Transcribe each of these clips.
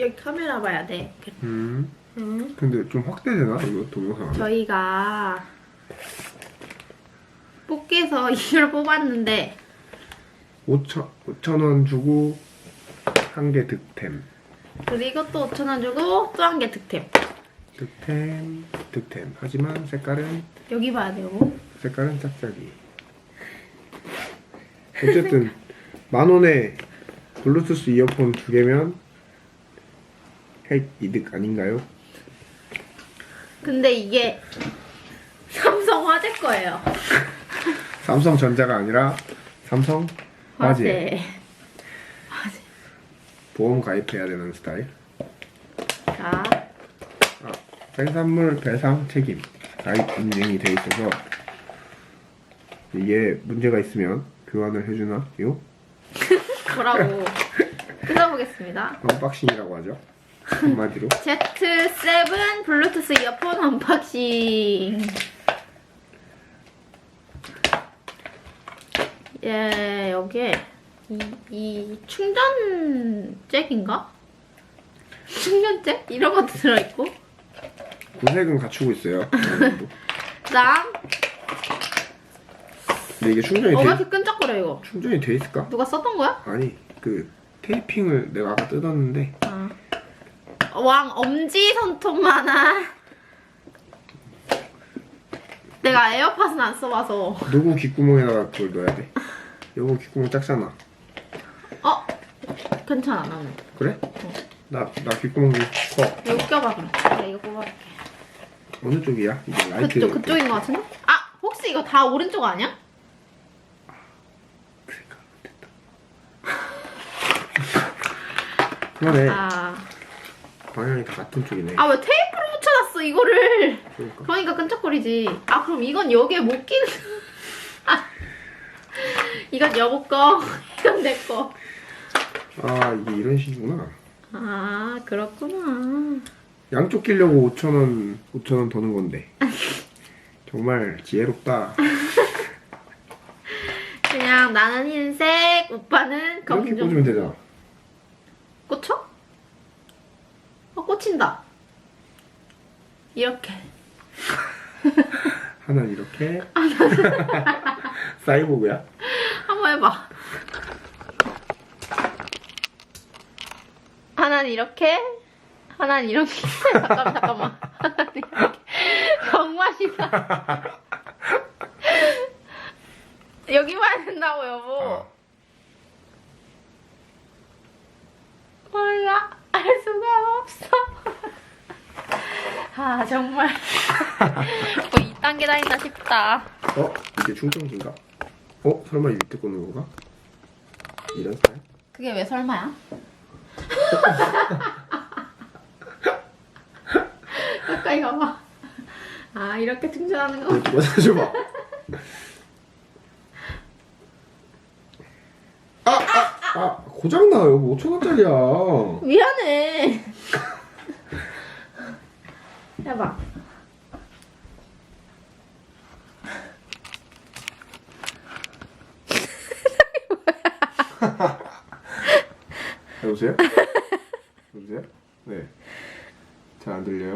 여기 카메라 봐야 돼. 음. 음. 근데 좀 확대되나 이거 동영상? 저희가 뽑기에서 이걸 뽑았는데 5천 5천 원 주고 한 개 득템. 그리고 이것도 5천 원 주고 또 한 개 득템. 득템, 득템. 하지만 색깔은 여기 봐야 돼요. 색깔은 짝짝이. 어쨌든 만 원에 블루투스 이어폰 두 개면 핵 이득 아닌가요? 근데 이게 삼성 화재 거예요. 삼성 전자가 아니라 삼성 화재. 화재. 보험 가입해야 되는 스타일. 자, 아, 생산물 배상 책임 가입 인증이 돼 있어서 이게 문제가 있으면 교환을 해주나요? 뭐라고 뜯어보겠습니다. 언박싱이라고 하죠. 한마디로. Z7 블루투스 이어폰 언박싱. 예, 여기에 이, 이 충전 잭인가? 충전 잭? 이런 것도 들어있고. 구색은 갖추고 있어요. 그다음 근데 이게 충전이 어, 왜 돼 이렇게 끈적거려 이거? 충전이 돼 있을까? 누가 썼던 거야? 아니 그 테이핑을 내가 아까 뜯었는데 아. 왕 엄지 손톱만한. 내가 에어팟은 안 써봐서. 누구 귓구멍에다가 그걸 넣어야 돼. 여보 귓구멍 작잖아. 어? 괜찮아 나는. 그래? 나 나 귓구멍이 커. 이거 껴봐 그럼. 내가 이거 뽑아볼게. 어느 쪽이야? 이게 라이트. 그쪽 그쪽인 것 같은데? 아 혹시 이거 다 오른쪽 아니야? 그러네. 아. 방향이 다 같은 쪽이네. 아 왜 테이프로 붙여놨어 이거를? 그러니까. 그러니까 끈적거리지. 아 그럼 이건 여기에 못 끼는. 아. 이건 여보 거, 이건 내 거. 아 이게 이런 식이구나. 아 그렇구나. 양쪽 끼려고 5천 원 5천 원 더는 건데. 정말 지혜롭다. 그냥 나는 흰색, 오빠는 이렇게 검정. 꽂으면 되잖아. 꽂혀? 어 꽂힌다. 이렇게. 하나는 이렇게. 사이보그야? 한번 해봐. 하나는 이렇게, 하나는 이렇게. 잠깐만, 잠깐만. 하나는 이렇게. 병맛이다. 여기만 된다고, 여보. 어. 몰라. 알 수가 없어. 아, 정말. 뭐 2단계 다닌다 싶다. 어? 이게 충전기인가? 어? 설마 이 밑에 꽂는 건가? 이런 스타일? 그게 왜 설마야? 가까이 가봐. 아 이렇게 충전하는 거. 이거 맞아줘봐. 아! 아! 아! 고장나요. 5천원짜리야. 미안해. 해봐. 여보세요? 여보세요? 네. 잘 안 들려요?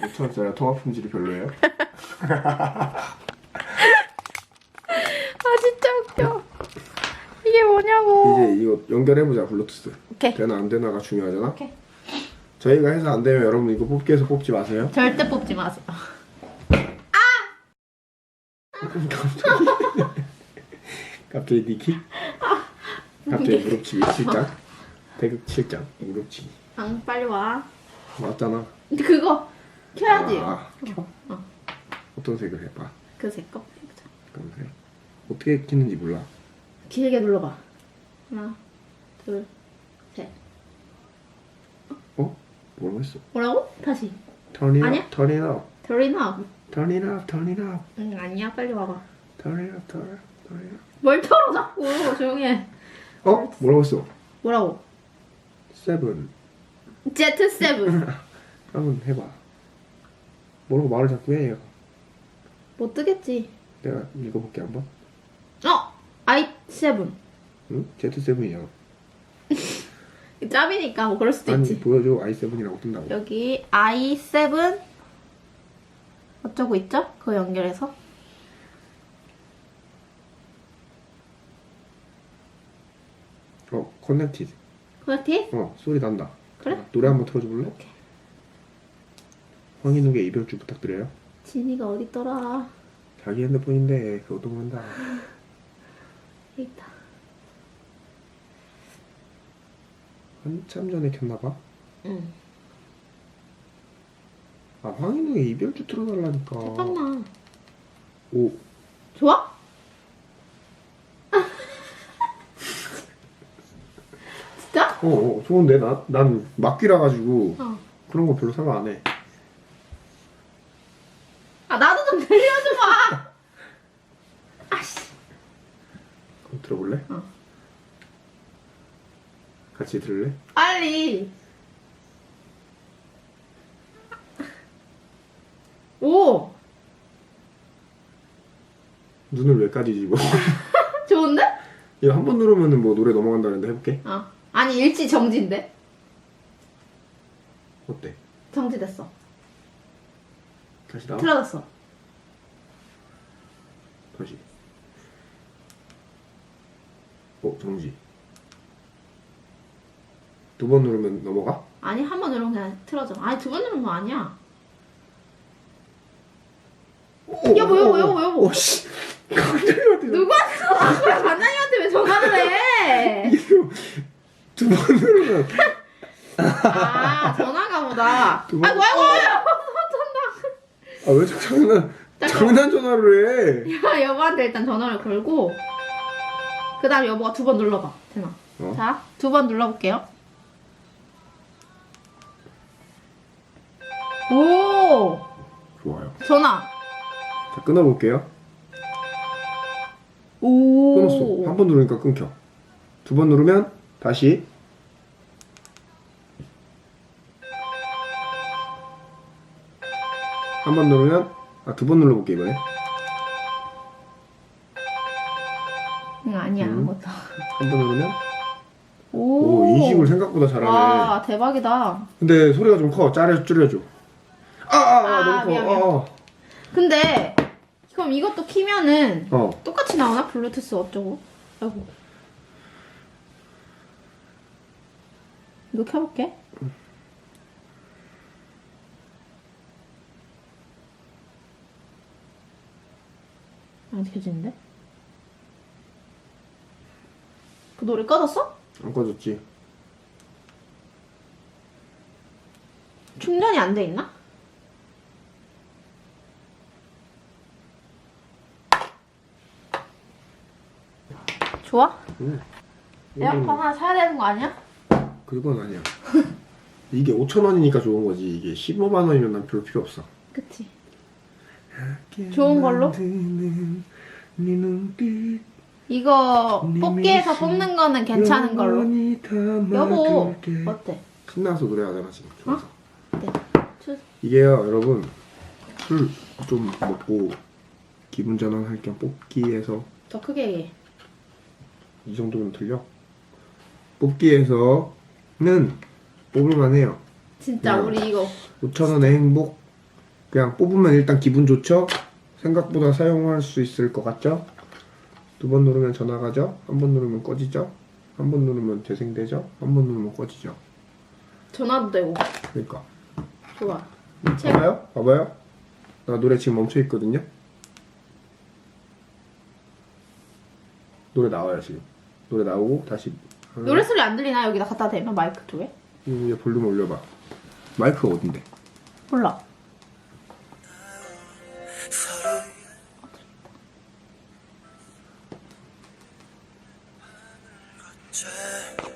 5천원짜리 통화 품질이 별로예요? 아 진짜 웃겨. 이게 뭐냐고. 이제 이거 연결해보자 블루투스 오케이. 되나 안 되나가 중요하잖아 오케이. 저희가 해서 안 되면 여러분 이거 뽑기 해서 뽑지 마세요 절대 뽑지 마세요. 갑자기 니키? 갑자기 무릎치기 7장 대극 7장 무릎치기 응 빨리 와. 맞잖아 근데 그거 켜야지. 아, 켜? 어. 어떤 색을 해봐 그새 거. 검색 어떻게 키는지 몰라 길게 눌러봐. 하나, 둘, 셋. 어? 뭐라고 했어? 뭐라고? 다시. Turn it 아니야? up, turn it up, Turn up. turn it up, turn it up, 응 아니야 빨리 와봐. turn it up, turn it up, turn it up 뭘 털어 자꾸 조용히 해. 어? 뭐라고 했어? 뭐라고? 세븐 Z7 한번 해봐 뭐라고 말을 자꾸 해 얘가 못 뜨겠지 내가 읽어볼게 한번 어! i7 응? Z7이잖아 짭이니까 뭐 그럴 수도 아니 있지. 보여줘 i7이라고 뜬다고 여기 i7 어쩌고 있죠? 그거 연결해서 어 커넥티드 그렇지? 어 소리 난다 그래? 자, 노래 한번 틀어줘 볼래? 오케이. 황인욱의 이별주 부탁드려요 진이가 어디 있더라? 자기 핸드폰인데 그것도 모른다 여기 있다. 한참 전에 켰나봐 응. 아 황인욱의 이별주 틀어달라니까 잠깐만. 오 좋아? 진짜? 어, 어 좋은데 나, 난 막귀라 가지고 어. 그런 거 별로 생각 안해 아 나도 좀 들려줘봐. 아씨. 그럼 들어볼래? 어. 같이 들을래? 빨리. 오 눈을 왜 까지지 뭐 좋은데? 이거 한 번 누르면은 뭐 노래 넘어간다는데 해볼게 어. 아니 일지 정지인데? 어때? 정지됐어. 다시 나와? 틀어졌어. 다시 어 정지 두 번 누르면 넘어가? 아니 한 번 누르면 그냥 틀어져. 아니 두 번 누르면 거 아니야. 여보, 여보, 여보, 여보. 오씨 강철이한테 누구한테 전화한 거야? 반장님한테 왜 전화를 해? 두번 누르면 아 전화가 보다. 두 번- 아이고 아이고 아이고. 아왜 자꾸 장난 장난 전화를 해 야 여보한테 일단 전화를 걸고 그 다음 여보가 두 번 눌러봐 되나? 어? 자두 번 눌러볼게요 오! 좋아요. 전화. 자 끊어볼게요. 오. 끊었어. 한 번 누르니까 끊겨. 두 번 누르면 다시. 한 번 누르면 아 두 번 눌러볼게 이번에. 응 아니야 음. 아무것도. 한 번 누르면? 오, 오 인식을 생각보다 잘하네. 와 대박이다. 근데 소리가 좀 커. 짜려 줄여줘 아아아 아, 너무 미안, 커 근데 그럼 이것도 키면은 어, 어. 똑같이 나오나? 블루투스 어쩌고 아이고 이거 켜볼게 안 켜지는데? 그 노래 꺼졌어? 안 꺼졌지 충전이 안 돼 있나? 좋아? 응. 에어컨 하나 사야 되는 거 아니야? 그건 아니야 이게 5천 원이니까 좋은 거지 이게 15만 원이면 난 별로 필요 없어 그치 좋은 걸로? 이거 네 뽑기에서 뽑는 거는 괜찮은 걸로 여보. 어때? 신나서 노래하잖아 지금 좋아서 네. 주- 이게요 여러분 술 좀 먹고 기분 전환할 겸 뽑기에서 더 크게 얘기해 이 정도면 들려? 뽑기에서는 뽑을만 해요 진짜 야. 우리 이거 5천원의 행복 그냥 뽑으면 일단 기분 좋죠? 생각보다 사용할 수 있을 것 같죠? 두 번 누르면 전화 가죠? 한 번 누르면 꺼지죠? 한 번 누르면 재생되죠? 한 번 누르면 꺼지죠? 전화도 되고 그러니까 좋아 음, 책. 봐봐요? 봐봐요? 나 노래 지금 멈춰 있거든요? 노래 나와요 지금 노래 나오고 다시. 노래 소리 안 들리나? 여기다 갖다 대면 마이크 쪽에? 이거 볼륨 올려봐. 마이크가 어딘데? 몰라.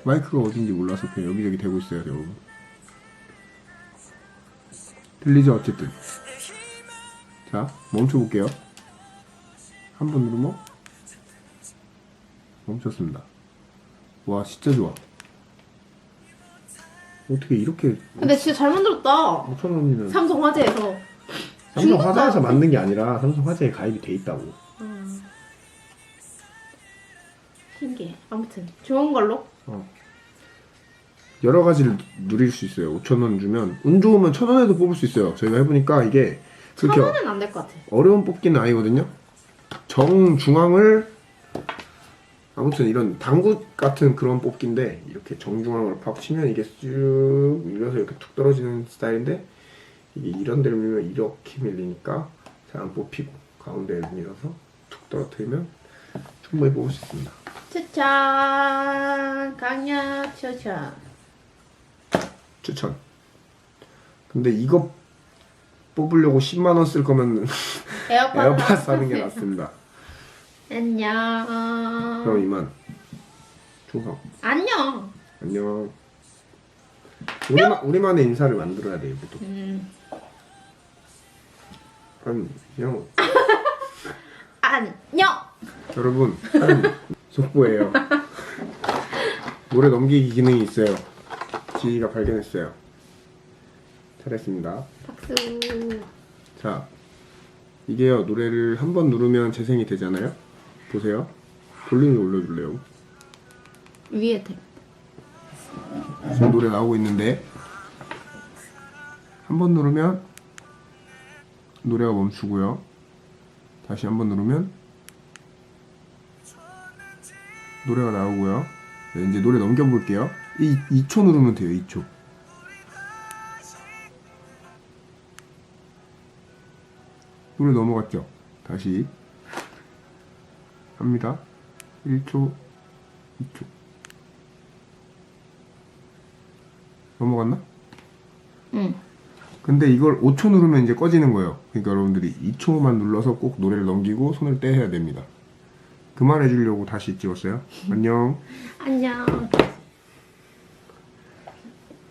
마이크가 어딘지 몰라서 그냥 여기저기 대고 있어요 여러분 들리죠 어쨌든. 자 멈춰볼게요. 한 번 누르면 멈췄습니다 와 진짜 좋아 어떻게 이렇게 근데 진짜 잘 만들었다 5천 원이면 삼성 화재에서 삼성 중국 화재에서. 만든 게 아니라 삼성 화재에 가입이 돼 있다고 신기해 아무튼 좋은 걸로 어. 여러 가지를 누릴 수 있어요. 5천 원 주면 운 좋으면 천 원에도 뽑을 수 있어요. 저희가 해보니까 이게 천 그렇게 원은 안 될 것 같아. 어려운 뽑기는 아니거든요. 정중앙을 아무튼 이런 당구 같은 그런 뽑기인데 이렇게 정중앙을 팍 치면 이게 쭉 밀려서 이렇게 툭 떨어지는 스타일인데 이게 이런 데를 밀면 이렇게 밀리니까 잘 안 뽑히고 가운데를 밀어서 툭 떨어뜨리면 충분히 뽑을 수 있습니다. 추천 강약 추천. 추천. 근데 이거 뽑으려고 10만 원 쓸 거면 에어팟 에어팟 사는 게 낫습니다. 안녕. 그럼 이만 충성. 안녕. 안녕. 우리만, 우리만의 인사를 만들어야 돼, 이것도. 음. 안녕. 안녕. 여러분, 한 속보예요. 노래 넘기기 기능이 있어요. 지희가 발견했어요. 잘했습니다. 박수. 자, 이게요, 노래를 한 번 누르면 재생이 되잖아요? 보세요. 볼륨을 올려줄래요? 위에 대. 지금 노래 나오고 있는데 한 번 누르면 노래가 멈추고요. 다시 한 번 누르면 노래가 나오고요. 네, 이제 노래 넘겨볼게요. 이 2초 누르면 돼요. 2초. 노래 넘어갔죠? 다시 합니다. 1초, 2초. 넘어갔나? 응. 근데 이걸 5초 누르면 이제 꺼지는 거예요. 그러니까 여러분들이 2초만 눌러서 꼭 노래를 넘기고 손을 떼야 됩니다. 그만해 주려고 다시 찍었어요. 안녕. 안녕.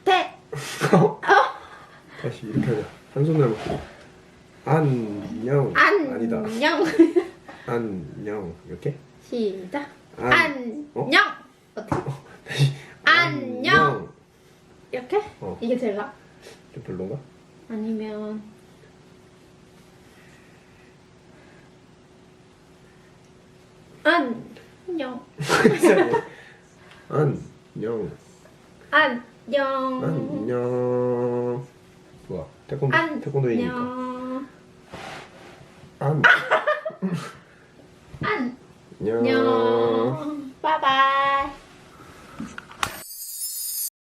대. 다시 이렇게 하자. 한 손으로 먹고. 안녕. 아니다. 안녕. 안녕. 이렇게? 시작. 안- 안녕. 어? 어떻게? 다시. 안녕. 이렇게? 어. 이게 제일 나? 좀 별론가? 아니면 안녕. 안녕. 안녕. 안녕. 좋아. 태권도 태권도이니까. 안녕. 안. 안녕. 안녕.